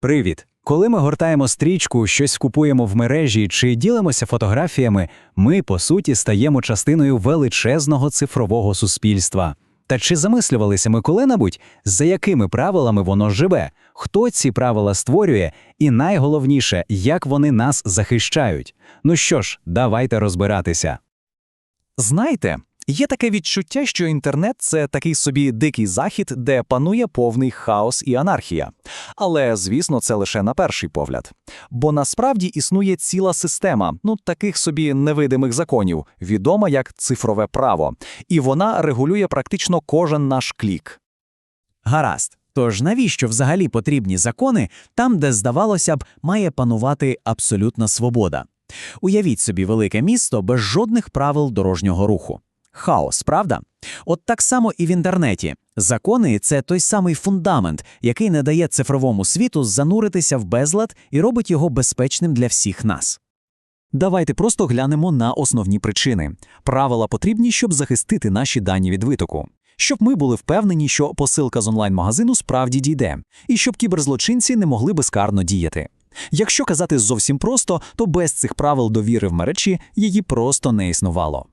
Привіт! Коли ми гортаємо стрічку, щось купуємо в мережі чи ділимося фотографіями, ми, по суті, стаємо частиною величезного цифрового суспільства. Та чи замислювалися ми коли-небудь, за якими правилами воно живе, хто ці правила створює, і найголовніше, як вони нас захищають? Ну що ж, давайте розбиратися. Знаєте, є таке відчуття, що інтернет це такий собі дикий захід, де панує повний хаос і анархія. Але, звісно, це лише на перший погляд. Бо насправді існує ціла система, ну таких собі невидимих законів, відома як цифрове право, і вона регулює практично кожен наш клік. Гаразд. Тож навіщо взагалі потрібні закони там, де, здавалося б, має панувати абсолютна свобода? Уявіть собі велике місто без жодних правил дорожнього руху. Хаос, правда? От так само і в інтернеті. Закони це той самий фундамент, який не дає цифровому світу зануритися в безлад і робить його безпечним для всіх нас. Давайте просто глянемо на основні причини. Правила потрібні, щоб захистити наші дані від витоку. Щоб ми були впевнені, що посилка з онлайн-магазину справді дійде, і щоб кіберзлочинці не могли безкарно діяти. Якщо казати зовсім просто, то без цих правил довіри в мережі її просто не існувало.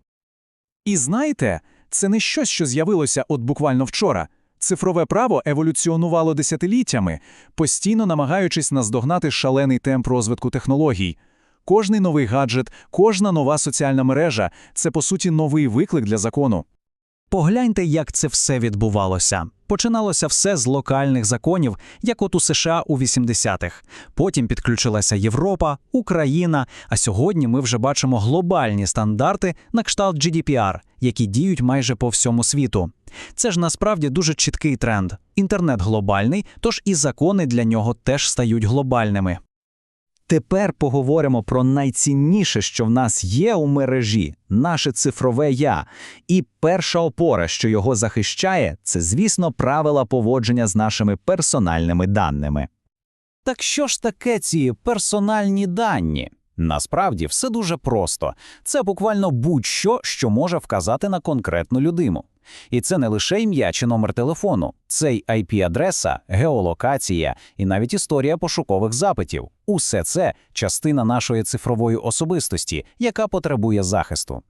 І знаєте, це не щось, що з'явилося от буквально вчора. Цифрове право еволюціонувало десятиліттями, постійно намагаючись наздогнати шалений темп розвитку технологій. Кожний новий гаджет, кожна нова соціальна мережа це по суті новий виклик для закону. Погляньте, як це все відбувалося. Починалося все з локальних законів, як от у США у 80-х. Потім підключилася Європа, Україна. А сьогодні ми вже бачимо глобальні стандарти на кшталт GDPR, які діють майже по всьому світу. Це ж насправді дуже чіткий тренд. Інтернет глобальний, тож і закони для нього теж стають глобальними. Тепер поговоримо про найцінніше, що в нас є у мережі наше цифрове я. І перша опора, що його захищає, це, звісно, правила поводження з нашими персональними даними. Так що ж таке ці персональні дані? Насправді все дуже просто. Це буквально будь-що, що може вказати на конкретну людину. І це не лише ім'я чи номер телефону, це й IP-адреса, геолокація і навіть історія пошукових запитів. Усе це частина нашої цифрової особистості, яка потребує захисту.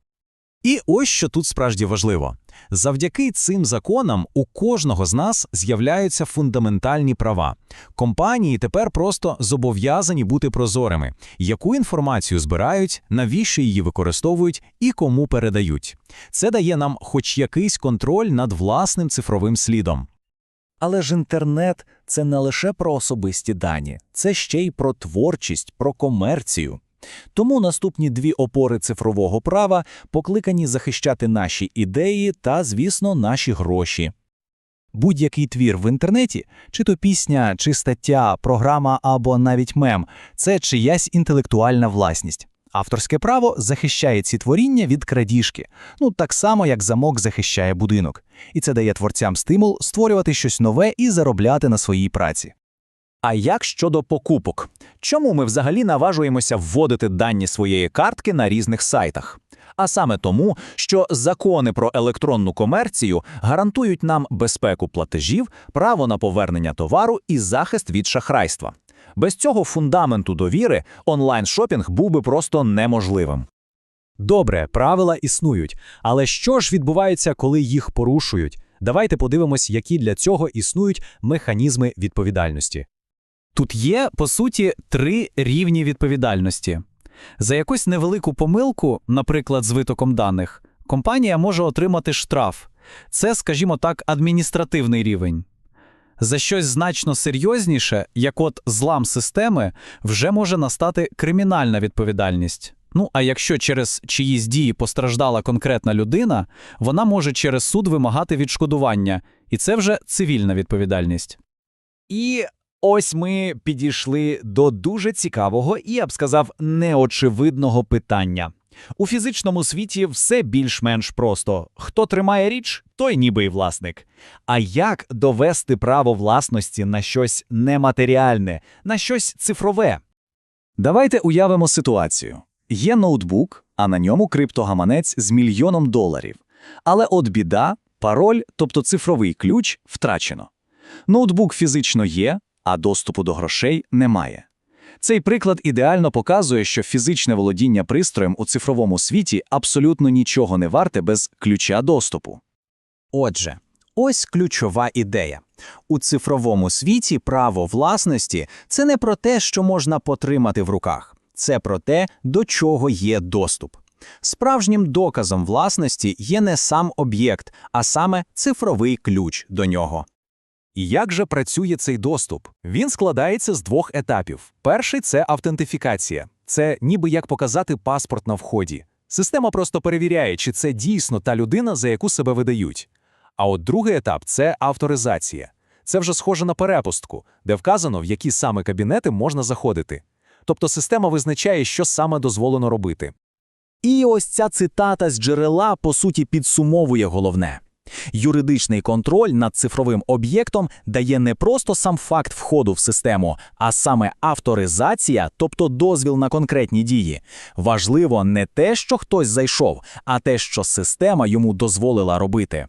І ось що тут справді важливо. Завдяки цим законам у кожного з нас з'являються фундаментальні права. Компанії тепер просто зобов'язані бути прозорими, яку інформацію збирають, навіщо її використовують і кому передають. Це дає нам хоч якийсь контроль над власним цифровим слідом. Але ж інтернет це не лише про особисті дані, це ще й про творчість, про комерцію. Тому наступні дві опори цифрового права покликані захищати наші ідеї та, звісно, наші гроші. Будь-який твір в інтернеті, чи то пісня, чи стаття, програма або навіть мем це чиясь інтелектуальна власність. Авторське право захищає ці творіння від крадіжки, ну так само, як замок захищає будинок. І це дає творцям стимул створювати щось нове і заробляти на своїй праці. А як щодо покупок? Чому ми взагалі наважуємося вводити дані своєї картки на різних сайтах? А саме тому, що закони про електронну комерцію гарантують нам безпеку платежів, право на повернення товару і захист від шахрайства. Без цього фундаменту довіри онлайн-шопінг був би просто неможливим. Добре, правила існують, але що ж відбувається, коли їх порушують? Давайте подивимось, які для цього існують механізми відповідальності. Тут є, по суті, три рівні відповідальності. За якусь невелику помилку, наприклад, з витоком даних, компанія може отримати штраф. Це, скажімо так, адміністративний рівень. За щось значно серйозніше, як от злам системи, вже може настати кримінальна відповідальність. Ну а якщо через чиїсь дії постраждала конкретна людина, вона може через суд вимагати відшкодування, і це вже цивільна відповідальність. І ось ми підійшли до дуже цікавого і, я б сказав, неочевидного питання. У фізичному світі все більш-менш просто. Хто тримає річ, той ніби й власник. А як довести право власності на щось нематеріальне, на щось цифрове? Давайте уявимо ситуацію. Є ноутбук, а на ньому криптогаманець з мільйоном доларів. Але от біда, пароль, тобто цифровий ключ, втрачено. Ноутбук фізично є, а доступу до грошей немає. Цей приклад ідеально показує, що фізичне володіння пристроєм у цифровому світі абсолютно нічого не варте без ключа доступу. Отже, ось ключова ідея. У цифровому світі право власності – це не про те, що можна потримати в руках. Це про те, до чого є доступ. Справжнім доказом власності є не сам об'єкт, а саме цифровий ключ до нього. І як же працює цей доступ? Він складається з двох етапів. Перший це автентифікація. Це ніби як показати паспорт на вході. Система просто перевіряє, чи це дійсно та людина, за яку себе видають. А от другий етап це авторизація. Це вже схоже на перепустку, де вказано, в які саме кабінети можна заходити. Тобто система визначає, що саме дозволено робити. І ось ця цитата з джерела, по суті, підсумовує головне. Юридичний контроль над цифровим об'єктом дає не просто сам факт входу в систему, а саме авторизація, тобто дозвіл на конкретні дії. Важливо не те, що хтось зайшов, а те, що система йому дозволила робити.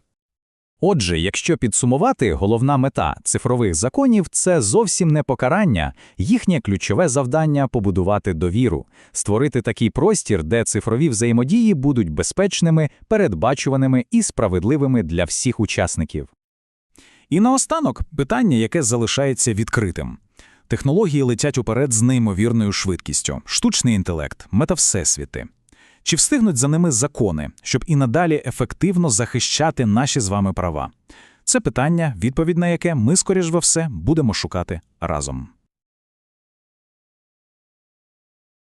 Отже, якщо підсумувати, головна мета цифрових законів це зовсім не покарання, їхнє ключове завдання побудувати довіру, створити такий простір, де цифрові взаємодії будуть безпечними, передбачуваними і справедливими для всіх учасників. І наостанок питання, яке залишається відкритим. Технології летять уперед з неймовірною швидкістю, штучний інтелект, метавсесвіти. Чи встигнуть за ними закони, щоб і надалі ефективно захищати наші з вами права? Це питання, відповідь на яке ми, скоріш за все, будемо шукати разом.